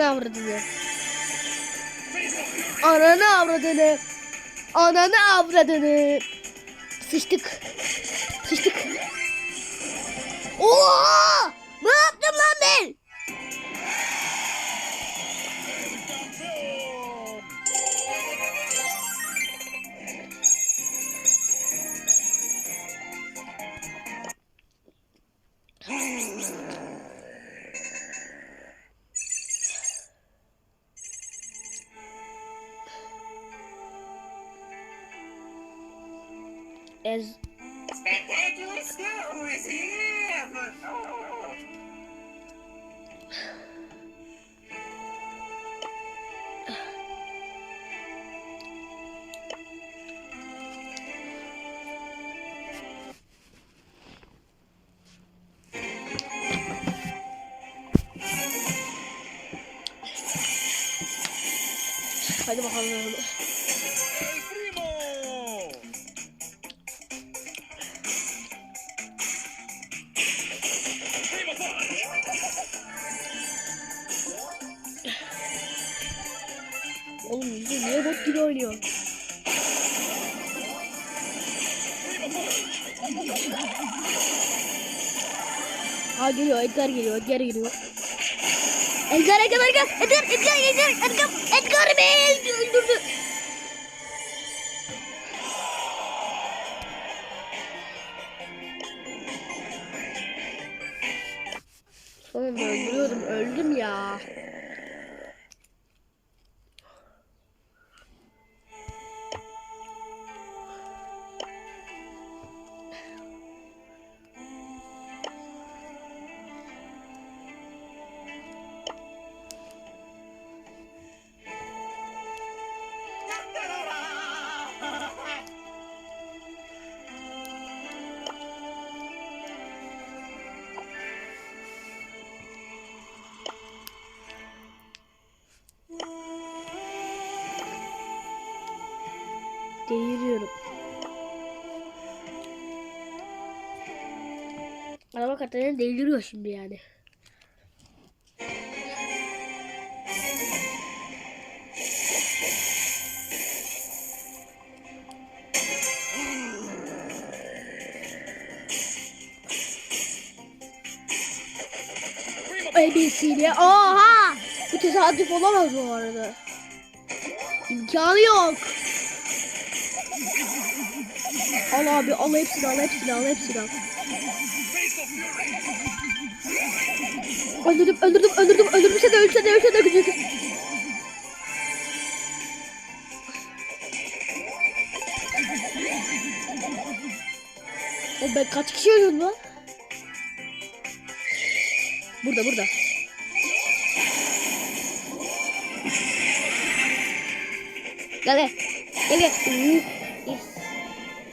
Ananı avradını. Ananı avradını. Ananı avradını. Sıçtık. Sıçtık. Oha! Bakalım. Oğlum yüzü niye bot gibi oynuyor? Ha geliyor Edgar geliyor Edgar geliyor. Edgar Edgar Edgar Edgar Edgar Edgar Edgar Edgar beni öldürdü. Sonunda öldürüyordum öldüm ya. Kartlarını deliriyor şimdi yani. ABC'li. Oha! Bu tesadüf olamaz bu arada. İmkanı yok. Al abi al hepsini al hepsini al hepsini al. Öldürdüm öldürdüm öldürdüm öldürdüm seni ölse de ölse de ölecek. Oğlum ben kaç kişi öldürdüm lan? Burada burada. Gel gel. Gel gel. Yes.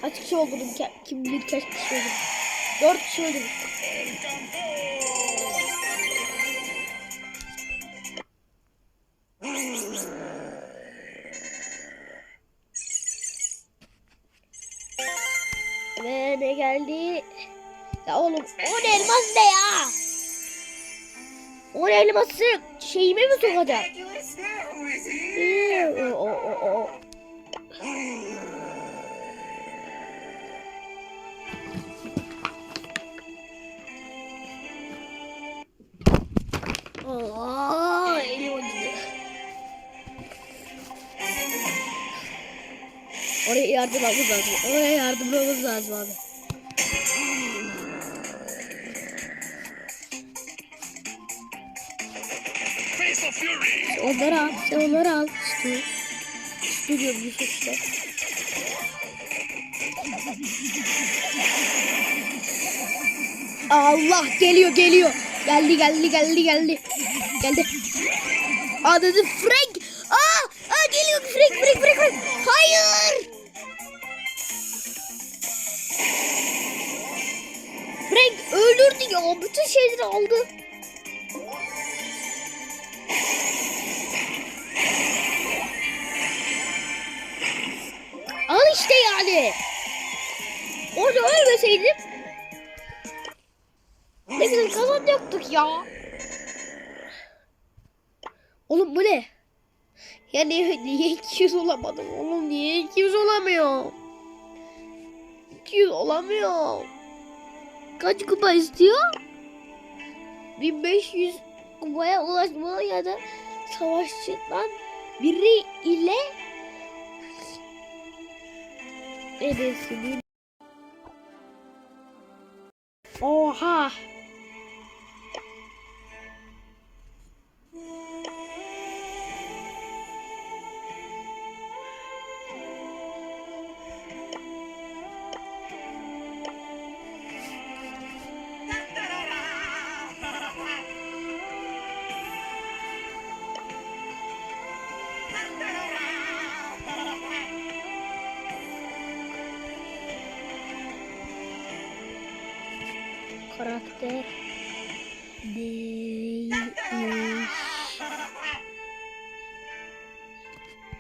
Kaç kişi öldürdüm? Kim bilir kaç kişi öldürdüm? Dört kişi öldürdüm. On elmas ne ya? On elması şeyime mi sokacak? Ee, Aa, elim acıdı. Oraya yardım almamız lazım. Oraya yardım almamız lazım abi. Onları al. Sen al. Stu diyorum Yusuf işte. Allah geliyor geliyor. Geldi geldi geldi geldi. Geldi. Aa dedi Frank. Aa, aa geliyor Frank Frank Frank Frank. Hayır. Frank öldürdü ya. Bütün şeyleri aldı. Al işte yani. Orada ölmeseydim. Ne güzel kazanacaktık ya. Oğlum bu ne? Ya niye, niye 200 olamadım oğlum? Niye 200 olamıyor? 200 olamıyor. Kaç kupa istiyor? 1500 kupaya ulaşmalı ya da savaşçıdan biri ile ebesinin Oha!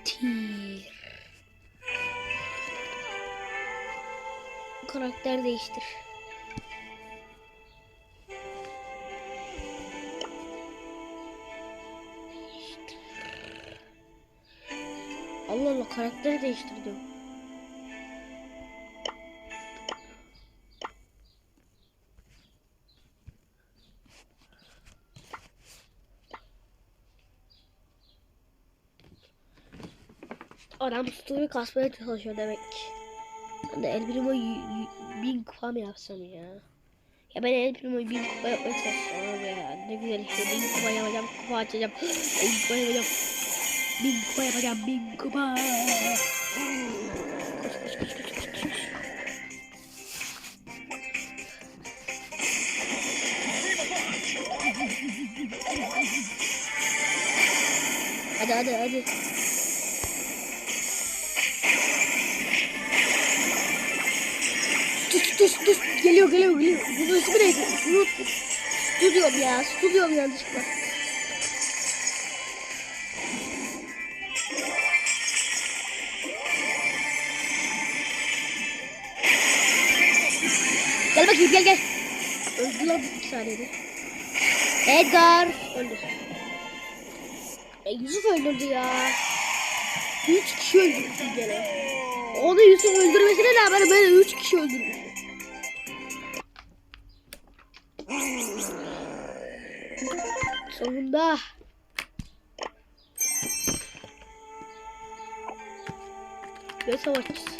Değiştir. Karakter değiştir. Allah Allah karakteri değiştirdim. Adam story kasmaya çalışıyor demek. Ben de El Primo y- y- bin kupa mı yapsam ya? Ya ben El Primo'yu bin kupa yapmaya çalışıyorum ya. Ne güzel işte bin kupa yapacağım, kupa açacağım. Bin kupa yapacağım. Bin kupa yapacağım, bin kupa. Hadi hadi hadi. Tut tut. Geliyor geliyor geliyor. Bu da ismi neydi? Unuttum. Stüdyom ya. Stüdyom yanlışlıkla. Gel bakayım gel gel. Öldü lan bir saniyede. Edgar. Öldü. E, Yusuf öldürdü ya. Üç kişi öldürdü gene. Onu Yusuf öldürmesine rağmen böyle üç kişi öldürmüş. Sonunda. Ve savaşçısı.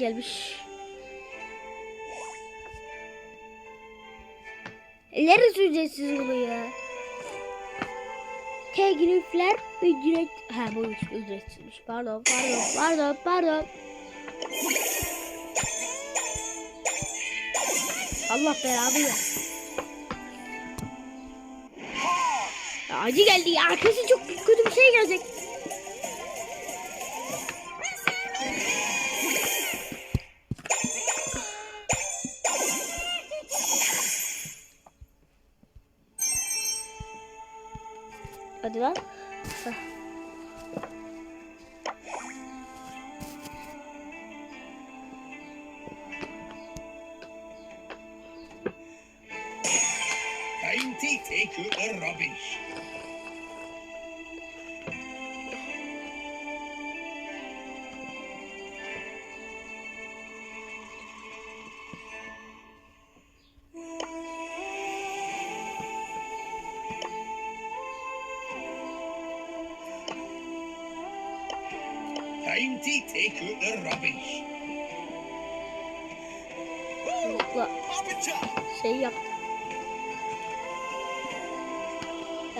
Gelmiş. Neresi ücretsiz oluyor? Teklifler ücret... Ha bu ücretsizmiş. Pardon, pardon, pardon, pardon. Allah ya. Ya Acı geldi ya. Kesin çok kötü bir şey gelecek. var. Şu. Take you the rubbish?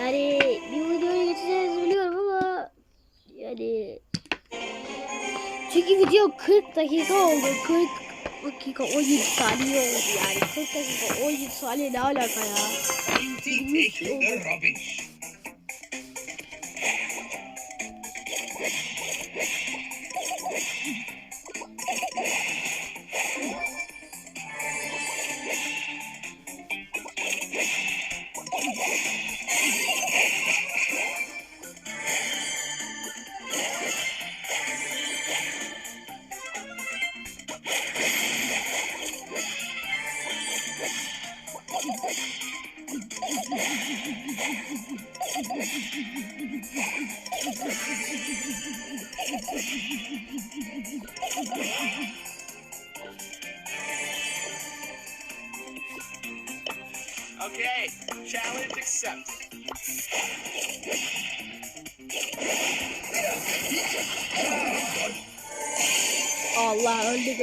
Yani bir videoyu geçeceğiz biliyorum ama yani çünkü video 40 dakika oldu. 40 dakika 17 saniye oldu yani. 40 dakika 17 saniye ne alaka ya? Dainty take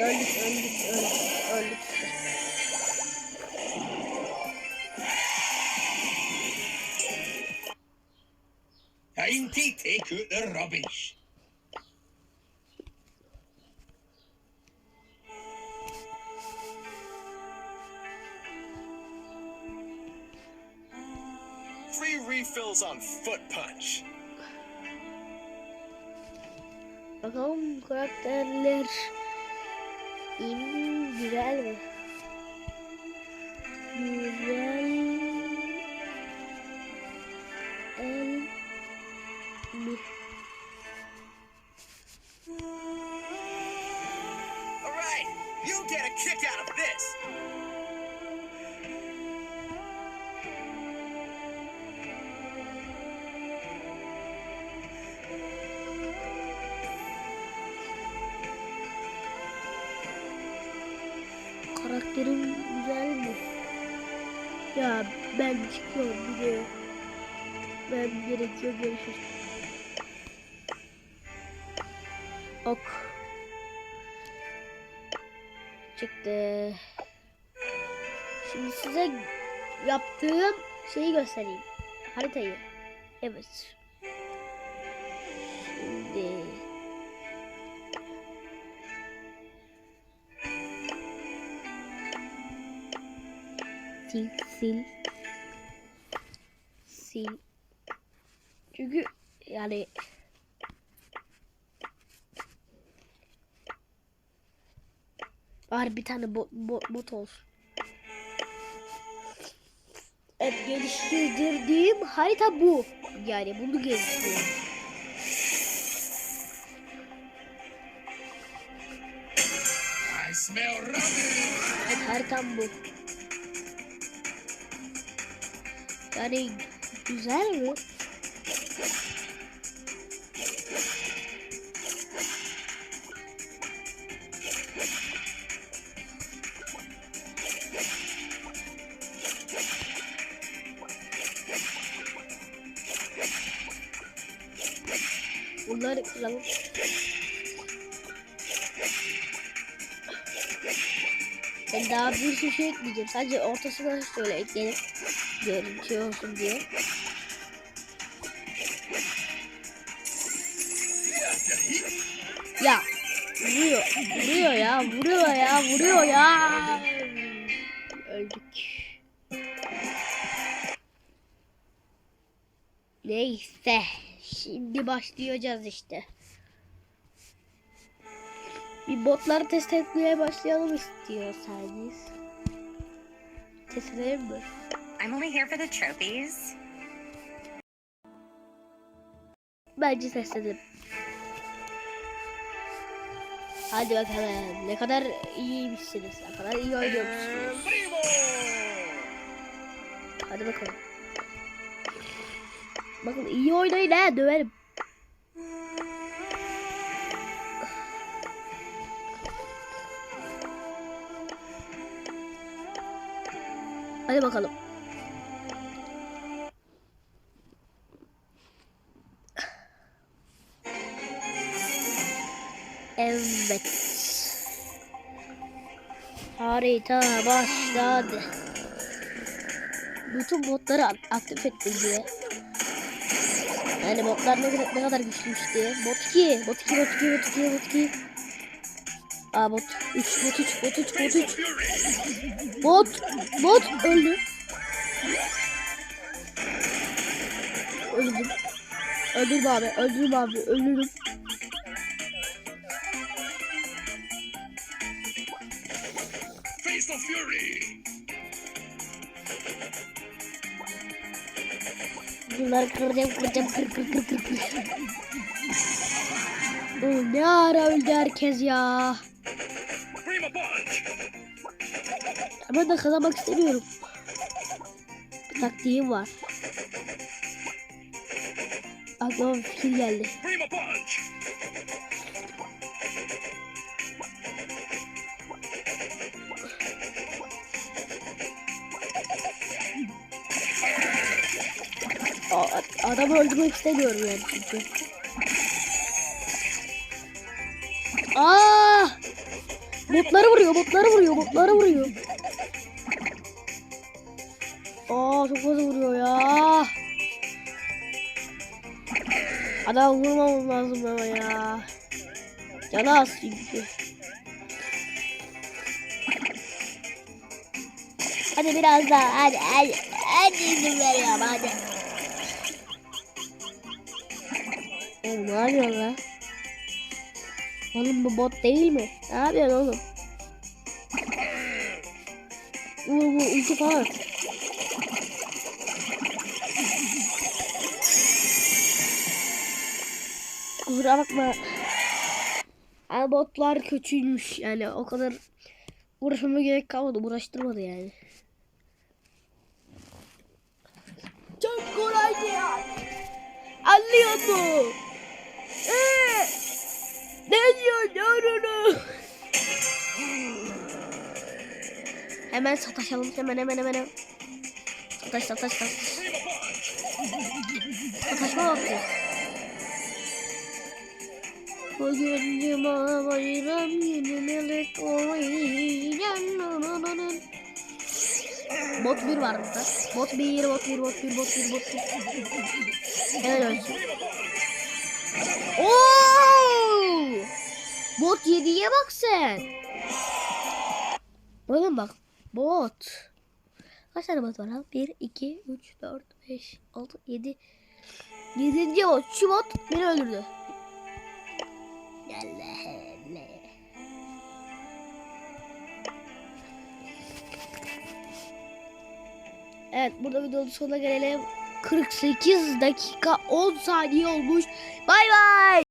Öldük öldük öldük öldük öldük. Dainty take out the rubbish. Free refills on Foot Punch. Bakalım karakterler mi, güzel el? All right, you get a kick out of this. Ben çıkıyorum de ben gerekiyor görüşürüz. Ok. Çıktı. Şimdi size yaptığım şeyi göstereyim. Haritayı. Evet. Şimdi sil sil sil çünkü yani var bir tane bot, bot, bot olsun. Evet geliştirdiğim harita bu. Yani bunu rubbish. Evet haritam bu. Yani güzel mi? Bunları kıralım. Ben daha bir sürü şey ekleyeceğim. Sadece ortasına şöyle ekleyelim. Görüntü olsun diye. Ya vuruyor, vuruyor ya, vuruyor ya, vuruyor ya. Öldük. Neyse, şimdi başlayacağız işte. Bir botları test etmeye başlayalım istiyorsanız. Test edelim mi? I'm only here for the trophies. Bence test edelim. Hadi bakalım. Ne kadar iyiymişsiniz. Ne kadar iyi oynuyormuşsunuz. Hadi bakalım. Bakın iyi oynayın ha döverim. Hadi bakalım. Evet. Harita başladı. Bütün botları ak- aktif ettim diye. Yani botlar ne ne kadar güçlüymüş diye. Bot 2, bot 2, bot 2, bot 2, bot 2. Aa bot 3, bot 3, bot 3, bot 3. Fury! Bot, bot öldü. Öldüm. Öldürdüm abi, öldürdüm abi, öldürdüm. Fury! Bunları kıracağım, kıracağım, kır kır kır kır kır. Ne ara öldü herkes ya. Ben de kazanmak istemiyorum. Bir taktiğim var. Aklıma bir fikir geldi. Prima Punch! A- adamı öldürmek istemiyorum yani çünkü. Aa! Botları vuruyor, botları vuruyor, botları vuruyor. Aa çok fazla vuruyor ya. Adam vurmamam lazım ama ya. Canı az çünkü. Hadi biraz daha, hadi, hadi. Hadi izin veriyorum, hadi. Oğlum ne yapıyorsun lan? Oğlum bu bot değil mi? Ne yapıyorsun oğlum? Vur vur ulti falan. Kusura bakma. Ama botlar kötüymüş yani o kadar uğraşmama gerek kalmadı uğraştırmadı yani. Çok kolaydı ya. Anlıyor mu? Ee, diyor ne Hemen sataşalım hemen hemen hemen. hemen. Sataş sataş sataş. Sataşma vakti. Bugün cuma bayram yeni melek oynayacağım. Bot bir var burada. Bot bir, bot bir, bot bir, bot bir, bot bir. Helal olsun. Oo! Bot 7'ye bak sen. Oğlum bak. Bot. Kaç tane bot var lan? 1, 2, 3, 4, 5, 6, 7. 7. bot. Şu bot beni öldürdü. Allah Allah. Evet burada videonun sonuna gelelim. 48 dakika 10 saniye olmuş. Bay bay.